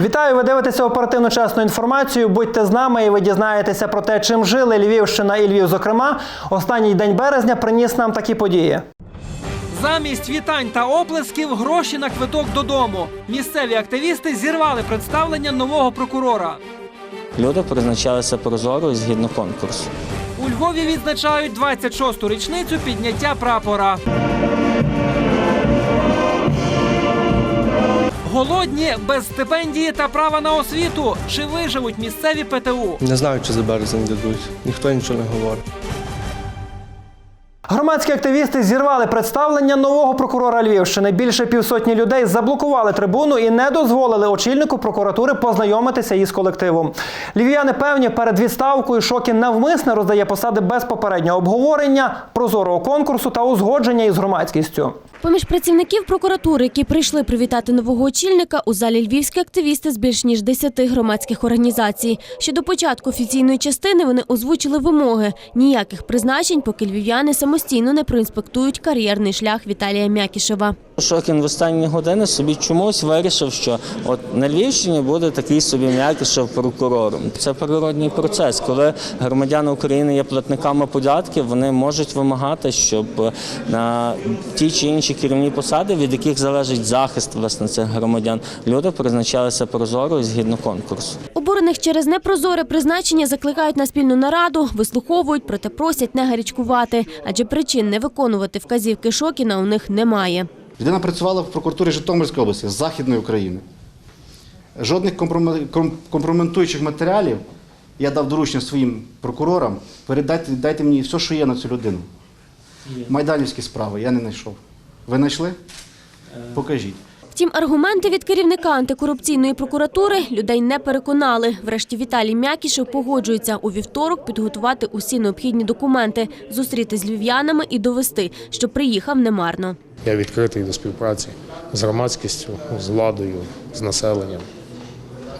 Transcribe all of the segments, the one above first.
Вітаю! Ви дивитеся оперативну чесну інформацію. Будьте з нами, і ви дізнаєтеся про те, чим жили Львівщина і Львів. Зокрема, останній день березня приніс нам такі події. Замість вітань та оплесків гроші на квиток додому. Місцеві активісти зірвали представлення нового прокурора. Люди призначалися прозоро і згідно конкурсу. У Львові відзначають 26-ту річницю підняття прапора. Голодні без стипендії та права на освіту. Чи виживуть місцеві ПТУ? Не знаю, чи за березень дадуть. Ніхто нічого не говорить. Громадські активісти зірвали представлення нового прокурора Львівщини. Більше півсотні людей заблокували трибуну і не дозволили очільнику прокуратури познайомитися із колективом. Львів'яни певні перед відставкою Шокін навмисне роздає посади без попереднього обговорення, прозорого конкурсу та узгодження із громадськістю. Поміж працівників прокуратури, які прийшли привітати нового очільника, у залі львівські активісти з більш ніж 10 громадських організацій. Ще до початку офіційної частини вони озвучили вимоги ніяких призначень, поки львів'яни самостійно не проінспектують кар'єрний шлях Віталія Мякішева. Шокін в останні години собі чомусь вирішив, що от на Львівщині буде такий собі м'якішев прокурором. Це природній процес. Коли громадяни України є платниками податків, вони можуть вимагати, щоб на ті чи інші керівні посади, від яких залежить захист власне цих громадян, люди призначалися прозоро і згідно конкурсу. Обурених через непрозоре призначення закликають на спільну нараду, вислуховують, проте просять не гарячкувати, адже причин не виконувати вказівки Шокіна у них немає. Людина працювала в прокуратурі Житомирської області, Західної України. Жодних компроме- ком- компрометуючих матеріалів я дав доручення своїм прокурорам. Передайте дайте мені все, що є на цю людину. Майданівські справи я не знайшов. Ви знайшли? Покажіть. Втім, аргументи від керівника антикорупційної прокуратури людей не переконали. Врешті Віталій Мякішев погоджується у вівторок підготувати усі необхідні документи, зустріти з львів'янами і довести, що приїхав немарно. Я відкритий до співпраці з громадськістю, з владою, з населенням.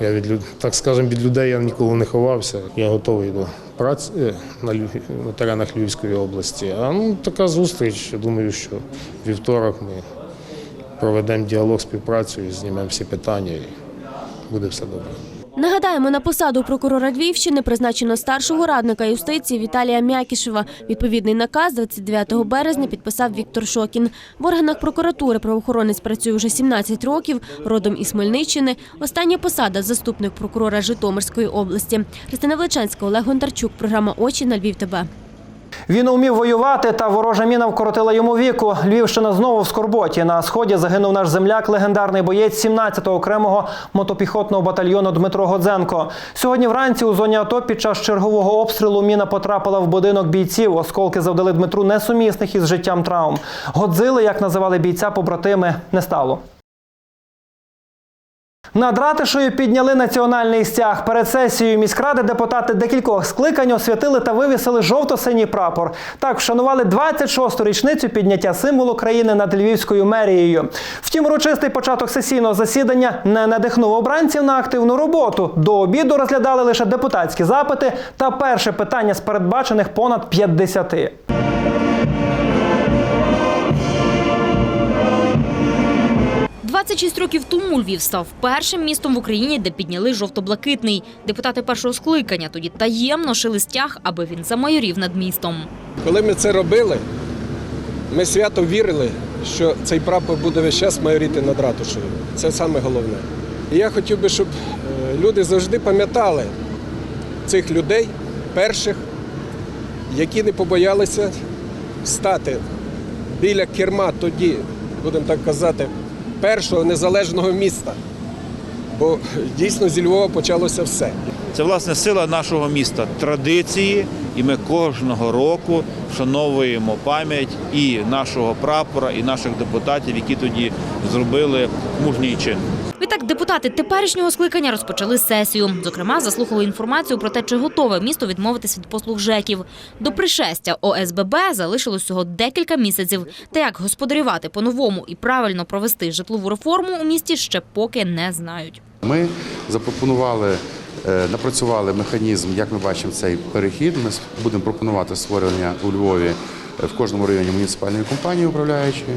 Я від люд- так скажемо, від людей я ніколи не ховався. Я готовий до праці е, на, ветеранах Львівської області. А ну така зустріч. Думаю, що вівторок ми проведемо діалог, співпрацю знімемо всі питання, і буде все добре. Нагадаємо, на посаду прокурора Львівщини призначено старшого радника юстиції Віталія Мякішева. Відповідний наказ 29 березня підписав Віктор Шокін. В органах прокуратури правоохоронець працює вже 17 років, родом із Хмельниччини. Остання посада заступник прокурора Житомирської області. Христина Величанська, Олег Гонтарчук. Програма Очі на Львів. ТБ. Він умів воювати, та ворожа міна вкоротила йому віку. Львівщина знову в скорботі. На сході загинув наш земляк, легендарний боєць 17-го окремого мотопіхотного батальйону Дмитро Годзенко. Сьогодні вранці у зоні АТО під час чергового обстрілу міна потрапила в будинок бійців. Осколки завдали Дмитру несумісних із життям травм. Годзили, як називали бійця побратими, не стало. Над ратишою підняли національний стяг. Перед сесією міськради депутати декількох скликань освятили та вивісили жовто-синій прапор. Так вшанували 26-ту річницю підняття символу країни над Львівською мерією. Втім, урочистий початок сесійного засідання не надихнув обранців на активну роботу. До обіду розглядали лише депутатські запити та перше питання з передбачених понад 50. 26 років тому Львів став першим містом в Україні, де підняли жовто-блакитний. Депутати першого скликання тоді таємно шили стяг, аби він замайорів над містом. Коли ми це робили, ми свято вірили, що цей прапор буде весь час майоріти над ратушею. Це саме головне. І я хотів би, щоб е, люди завжди пам'ятали цих людей, перших, які не побоялися стати біля керма тоді, будемо так казати, першого незалежного міста. Бо дійсно зі Львова почалося все. Це власне сила нашого міста, традиції, і ми кожного року вшановуємо пам'ять і нашого прапора, і наших депутатів, які тоді зробили мужній чин. Відтак депутати теперішнього скликання розпочали сесію. Зокрема, заслухали інформацію про те, чи готове місто відмовитись від послуг ЖЕКів. До пришестя ОСББ залишилось всього декілька місяців. Та як господарювати по-новому і правильно провести житлову реформу у місті ще поки не знають. Ми запропонували, е, напрацювали механізм, як ми бачимо цей перехід. Ми будемо пропонувати створення у Львові в кожному районі муніципальної компанії управляючої,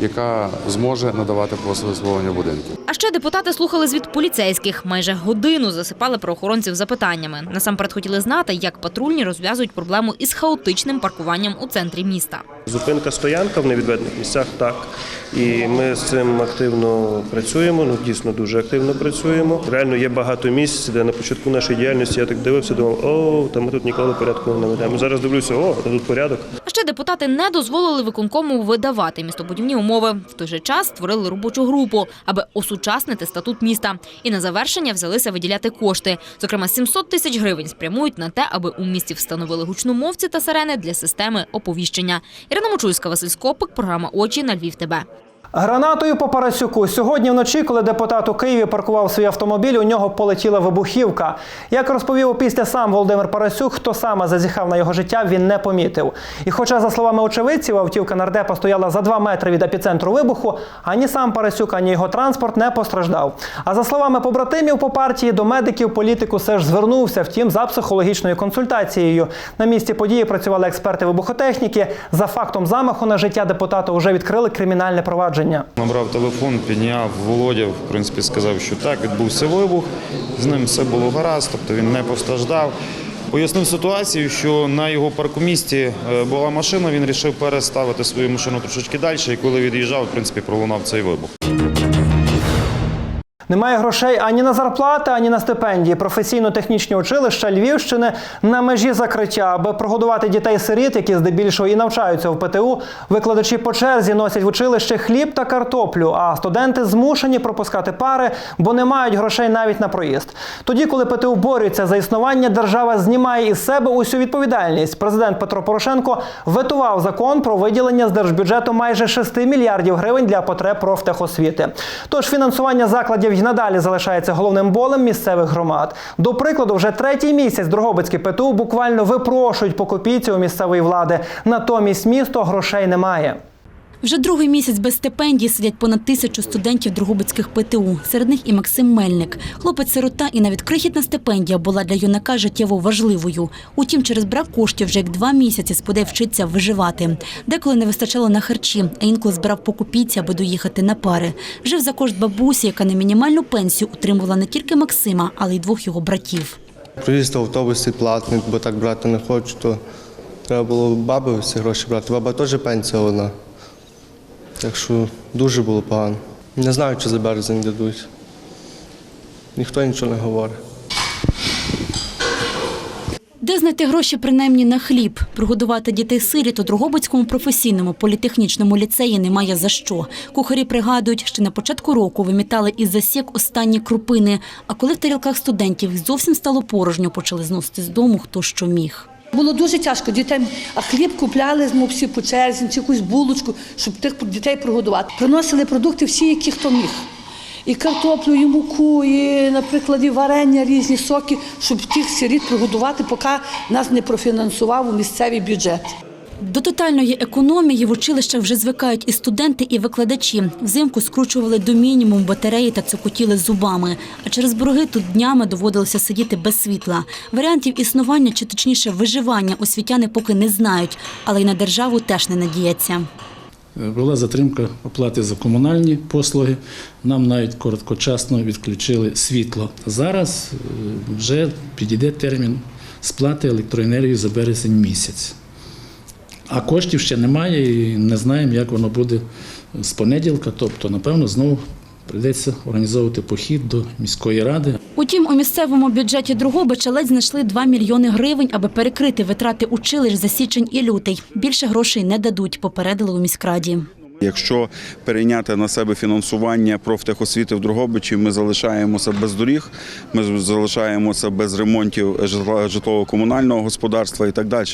яка зможе надавати послуги обслуговування будинків. А ще депутати слухали звіт поліцейських. Майже годину засипали правоохоронців запитаннями. Насамперед хотіли знати, як патрульні розв'язують проблему із хаотичним паркуванням у центрі міста. Зупинка стоянка в невідведених місцях так. І ми з цим активно працюємо. Ну дійсно дуже активно працюємо. Реально є багато місць, де на початку нашої діяльності я так дивився, думав, о, та ми тут ніколи порядку не ведемо. Зараз дивлюся, о, тут порядок. Ще депутати не дозволили виконкому видавати містобудівні умови. В той же час створили робочу групу, аби осучаснити статут міста. І на завершення взялися виділяти кошти. Зокрема, 700 тисяч гривень спрямують на те, аби у місті встановили гучномовці та сирени для системи оповіщення. Ірина Мочульська, Василь Скопик, програма Очі на Львів. ТБ. Гранатою по Парасюку. Сьогодні вночі, коли депутат у Києві паркував свій автомобіль, у нього полетіла вибухівка. Як розповів опісля сам Володимир Парасюк, хто саме зазіхав на його життя, він не помітив. І хоча, за словами очевидців, автівка нардепа стояла за два метри від епіцентру вибуху, ані сам Парасюк, ані його транспорт не постраждав. А за словами побратимів по партії, до медиків політику все ж звернувся, втім, за психологічною консультацією. На місці події працювали експерти вибухотехніки. За фактом замаху на життя депутата вже відкрили кримінальне провадження. Набрав телефон, підняв Володя, в принципі, сказав, що так, відбувся вибух, з ним все було гаразд, тобто він не постраждав. Пояснив ситуацію, що на його паркомісті е, була машина, він вирішив переставити свою машину трошечки далі, і коли від'їжджав, в принципі, пролунав цей вибух. Немає грошей ані на зарплати, ані на стипендії. Професійно-технічні училища Львівщини на межі закриття. Аби прогодувати дітей-сиріт, які здебільшого і навчаються в ПТУ, викладачі по черзі носять в училище хліб та картоплю, а студенти змушені пропускати пари, бо не мають грошей навіть на проїзд. Тоді, коли ПТУ борються за існування, держава знімає із себе усю відповідальність. Президент Петро Порошенко ветував закон про виділення з держбюджету майже 6 мільярдів гривень для потреб профтехосвіти. Тож фінансування закладів й надалі залишається головним болем місцевих громад. До прикладу, вже третій місяць Дрогобицькі ПТУ буквально випрошують по копійці у місцевої влади. Натомість місто грошей немає. Вже другий місяць без стипендій сидять понад тисячу студентів Дрогобицьких ПТУ. Серед них і Максим Мельник. Хлопець-сирота і навіть крихітна стипендія була для юнака життєво важливою. Утім, через брак коштів вже як два місяці сподей вчиться виживати. Деколи не вистачало на харчі, а інколи збирав по копійці, аби доїхати на пари. Жив за кошт бабусі, яка на мінімальну пенсію утримувала не тільки Максима, але й двох його братів. Проїзд в автобусі платний, бо так брати не хочу, то треба було баби всі гроші брати. Баба теж пенсія одна. Так що дуже було погано. Не знаю, чи за березень дадуть. Ніхто нічого не говорить. Де знайти гроші принаймні на хліб? Прогодувати дітей сиріт у Дрогобицькому професійному політехнічному ліцеї немає за що. Кухарі пригадують, що на початку року вимітали із засік останні крупини. А коли в тарілках студентів зовсім стало порожньо, почали зносити з дому хто що міг. Було дуже тяжко. Дітей, а хліб купляли ми всі по черзі, чи якусь булочку, щоб тих дітей прогодувати. Приносили продукти всі, які хто міг. І картоплю, і муку, і, наприклад, і варення, різні соки, щоб тих сиріт прогодувати, поки нас не профінансував у місцевий бюджет. До тотальної економії в училищах вже звикають і студенти, і викладачі. Взимку скручували до мінімуму батареї та цокотіли зубами. А через борги тут днями доводилося сидіти без світла. Варіантів існування чи точніше виживання освітяни поки не знають, але й на державу теж не надіяться. Була затримка оплати за комунальні послуги. Нам навіть короткочасно відключили світло. Зараз е, вже підійде термін сплати електроенергії за березень місяць. А коштів ще немає і не знаємо, як воно буде з понеділка. Тобто, напевно, знову прийдеться організовувати похід до міської ради. Утім, у місцевому бюджеті Другобича ледь знайшли 2 мільйони гривень, аби перекрити витрати училищ за січень і лютий. Більше грошей не дадуть, попередили у міськраді. Якщо перейняти на себе фінансування профтехосвіти в Другобичі, ми залишаємося без доріг, ми залишаємося без ремонтів житла- житлово-комунального господарства і так далі.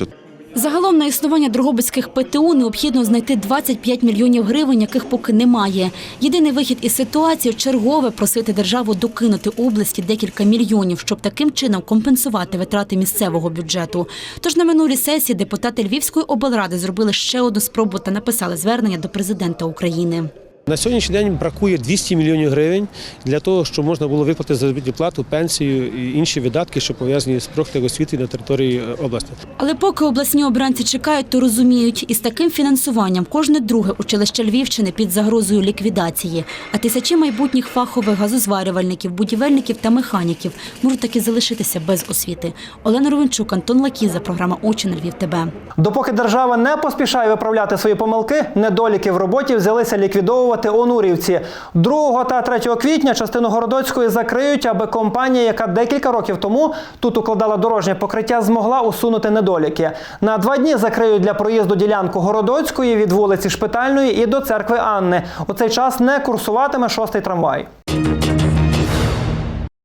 Загалом на існування Дрогобицьких ПТУ необхідно знайти 25 мільйонів гривень, яких поки немає. Єдиний вихід із ситуації – чергове просити державу докинути області декілька мільйонів, щоб таким чином компенсувати витрати місцевого бюджету. Тож на минулій сесії депутати Львівської облради зробили ще одну спробу та написали звернення до президента України. На сьогоднішній день бракує 200 мільйонів гривень для того, щоб можна було виплатити заробітну плату, пенсію і інші видатки, що пов'язані з профтехосвіти на території е, області. Але поки обласні обранці чекають, то розуміють, із таким фінансуванням кожне друге училище Львівщини під загрозою ліквідації. А тисячі майбутніх фахових газозварювальників, будівельників та механіків можуть таки залишитися без освіти. Олена Ровенчук, Антон Лакіза, програма Очі на Львів. ТБ. Допоки держава не поспішає виправляти свої помилки, недоліки в роботі взялися ліквідовувати онурівці. 2 та 3 квітня частину Городоцької закриють, аби компанія, яка декілька років тому тут укладала дорожнє покриття, змогла усунути недоліки. На два дні закриють для проїзду ділянку Городоцької від вулиці Шпитальної і до церкви Анни. У цей час не курсуватиме шостий трамвай.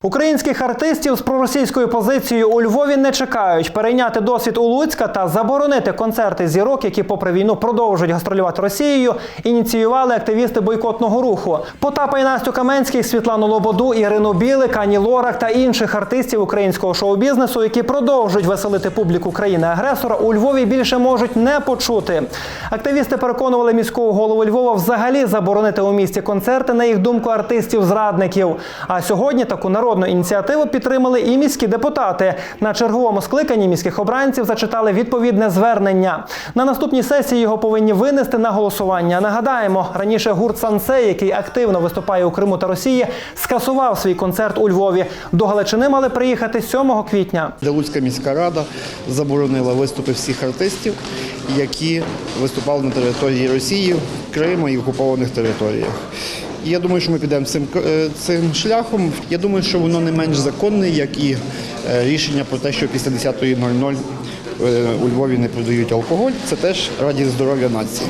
Українських артистів з проросійською позицією у Львові не чекають перейняти досвід у Луцька та заборонити концерти зірок, які, попри війну, продовжують гастролювати Росією. Ініціювали активісти бойкотного руху. Потапа і Настю Каменських, Світлану Лободу, Ірину Білик, Ані Лорак та інших артистів українського шоу-бізнесу, які продовжують веселити публіку країни-агресора, у Львові більше можуть не почути. Активісти переконували міського голову Львова взагалі заборонити у місті концерти, на їх думку, артистів-зрадників. А сьогодні таку народну ініціативу підтримали і міські депутати. На черговому скликанні міських обранців зачитали відповідне звернення. На наступній сесії його повинні винести на голосування. Нагадаємо, раніше гурт Сансей, який активно виступає у Криму та Росії, скасував свій концерт у Львові. До Галичини мали приїхати 7 квітня. Луцька міська рада заборонила виступи всіх артистів, які виступали на території Росії, Криму і окупованих територіях. І я думаю, що ми підемо цим, е, цим шляхом. Я думаю, що воно не менш законне, як і е, рішення про те, що після 10.00 е, у Львові не продають алкоголь. Це теж раді здоров'я нації.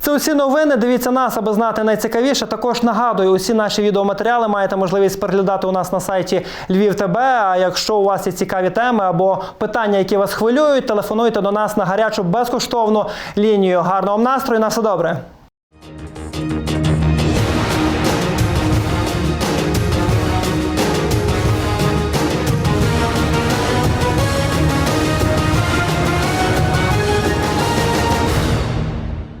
Це усі новини. Дивіться нас, аби знати найцікавіше. Також нагадую, усі наші відеоматеріали маєте можливість переглядати у нас на сайті Львів ТБ. А якщо у вас є цікаві теми або питання, які вас хвилюють, телефонуйте до нас на гарячу безкоштовну лінію. Гарного вам настрою, на все добре.